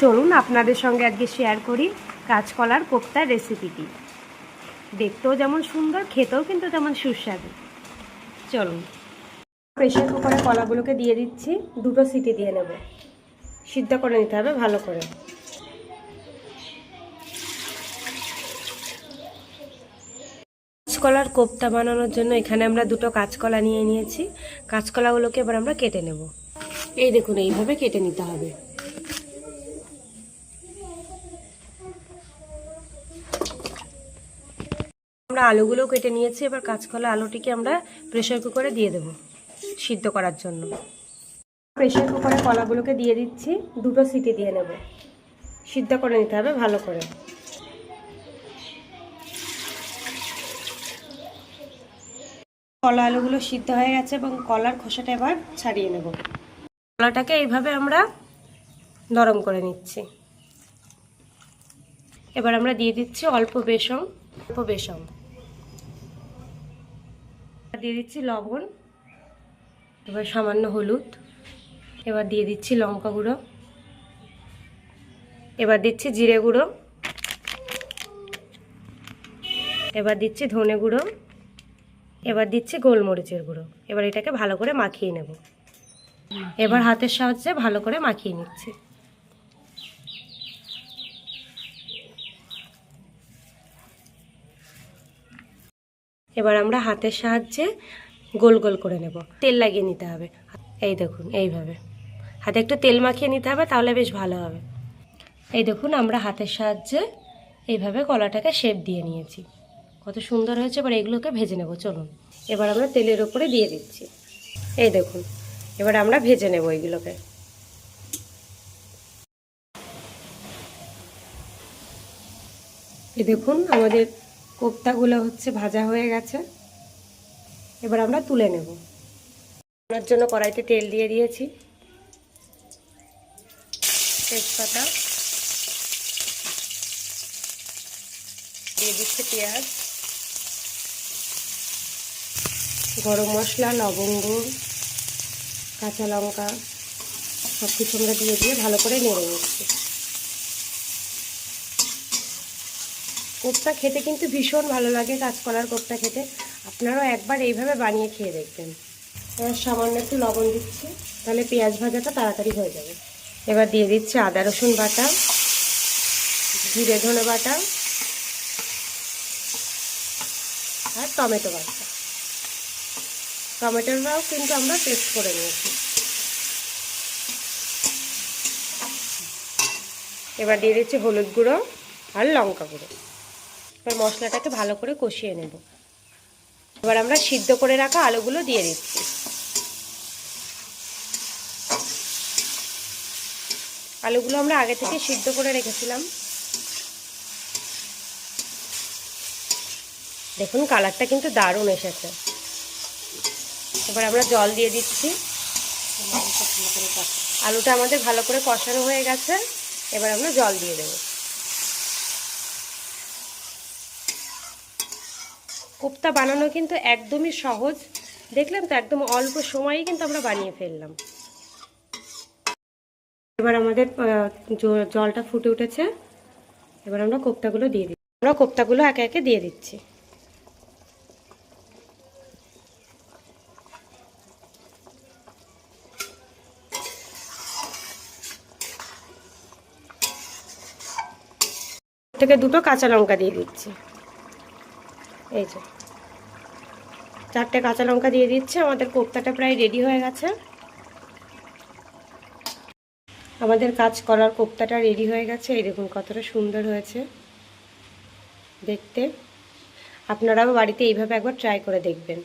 চলুন আপনাদের সঙ্গে আজকে শেয়ার করি কাঁচকলার কোপ্তার রেসিপিটি দেখতেও যেমন সুন্দর, খেতেও কিন্তু তেমন সুস্বাদু। চলুন। প্রেশার কুকারে কলাগুলোকে দিয়ে দিচ্ছি, দুটো সিটি দিয়ে নেব। সিদ্ধ করে নিতে হবে ভালো করে। কাঁচকলার কোপ্তা বানানোর জন্য এখানে আমরা দুটো কাঁচকলা নিয়ে নিয়েছি। কাঁচকলাগুলোকে এবার আমরা কেটে নেব। এই দেখুন, এইভাবে কেটে নিতে হবে। আমরা আলুগুলো কেটে নিয়েছি, এবার কাঁচকলা আলুটিকে আমরা প্রেশার কুকারে দিয়ে দেব সিদ্ধ করার জন্য। প্রেশার কুকারে কলাগুলোকে দিয়ে দিচ্ছি, দুটো সিটি দিয়ে নেব। সিদ্ধ করে নিতে হবে ভালো করে। কলা আলুগুলো সিদ্ধ হয়ে গেছে এবং কলার খোসাটা এবার ছাড়িয়ে নেব। কলাটাকে এইভাবে আমরা নরম করে নিচ্ছি। এবার আমরা দিয়ে দিচ্ছি অল্প বেসম অল্প বেসম দিয়ে দিচ্ছি লবণ, এবার সামান্য হলুদ, এবার দিয়ে দিচ্ছি লঙ্কা গুঁড়ো, এবার দিচ্ছি জিরে গুঁড়ো, এবার দিচ্ছি ধনে গুঁড়ো, এবার দিচ্ছি গোলমরিচের গুঁড়ো, এবার এটাকে ভালো করে মাখিয়ে নেব। এবার হাতের সাহায্যে ভালো করে মাখিয়ে নিচ্ছি। এবার আমরা হাতের সাহায্যে গোল গোল করে নেব। তেল লাগিয়ে নিতে হবে। এই দেখুন, এইভাবে। হাতে একটু তেল মাখিয়ে নিতে হবে, তাহলে বেশ ভালো হবে। এই দেখুন, আমরা হাতের সাহায্যে এইভাবে কলাটাকে শেপ দিয়ে নিয়েছি। কত সুন্দর হয়েছে, এবার এগুলোকে ভেজে নেব, চলুন। এবার আমরা তেলের ওপরে দিয়ে দিচ্ছি। এই দেখুন, এবার আমরা ভেজে নেব এইগুলোকে এই দেখুন, আমাদের কোপ্তাগুলো হচ্ছে ভাজা হয়ে গেছে। এবার আমরা তুলে নেব। রান্নার জন্য কড়াইতে তেল দিয়ে দিয়েছি। তেজপাতা। দিয়ে দিচ্ছে পেঁয়াজ। গরম মশলা, লবঙ্গ, কাঁচা লঙ্কা সব কিছু আমরা দিয়ে দিয়ে ভালো করে নেড়ে নিচ্ছি। কোপ্তা খেতে কিন্তু ভীষণ ভালো লাগে কাঁচকলার কোপ্তা খেতে। আপনারাও একবার এইভাবে বানিয়ে খেয়ে দেখবেন। এবার সামান্য একটু লবণ দিচ্ছি, তাহলে পেঁয়াজ ভাজাটা তাড়াতাড়ি হয়ে যাবে। এবার দিয়ে দিচ্ছি আদা, রসুন বাটা, জিরে, ধনে বাটা আর টমেটো বাটা। টমেটোটাও কিন্তু আমরা পেস্ট করে নিয়েছি। এবার দিয়ে দিচ্ছি হলুদ গুঁড়ো আর লঙ্কা গুঁড়ো। এবার মশলাটাকে ভালো করে কষিয়ে নেব। এবার আমরা সিদ্ধ করে রাখা আলুগুলো দিয়ে দিচ্ছি। আলুগুলো আমরা আগে থেকে সিদ্ধ করে রেখেছিলাম। দেখুন, কালারটা কিন্তু দারুণ এসেছে। এবার আমরা জল দিয়ে দিচ্ছি। আলুটা আমাদের ভালো করে কষানো হয়ে গেছে। এবার আমরা জল দিয়ে দেবো। কোপ্তা বানানো কিন্তু একদমই সহজ। দেখলাম তো একদম অল্প সময়েই কিন্তু আমরা বানিয়ে ফেললাম। এবার আমাদের জলটা ফুটে উঠেছে। এবার আমরা কোপ্তাগুলো দিয়ে দিচ্ছি। আমরা কোপ্তাগুলো একে একে দিয়ে দিচ্ছি। থেকে দুটো কাঁচা লঙ্কা দিয়ে দিচ্ছি। এই যে। চারটে কাঁচা লঙ্কা দিয়ে দিচ্ছে, আমাদের কোপ্তাটা প্রায় রেডি হয়ে গেছে। আমাদের কাজ করার কোপ্তাটা রেডি হয়ে গেছে, এই দেখুন কতটা সুন্দর হয়েছে। দেখতে। আপনারাও বাড়িতে এইভাবে একবার ট্রাই করে দেখবেন।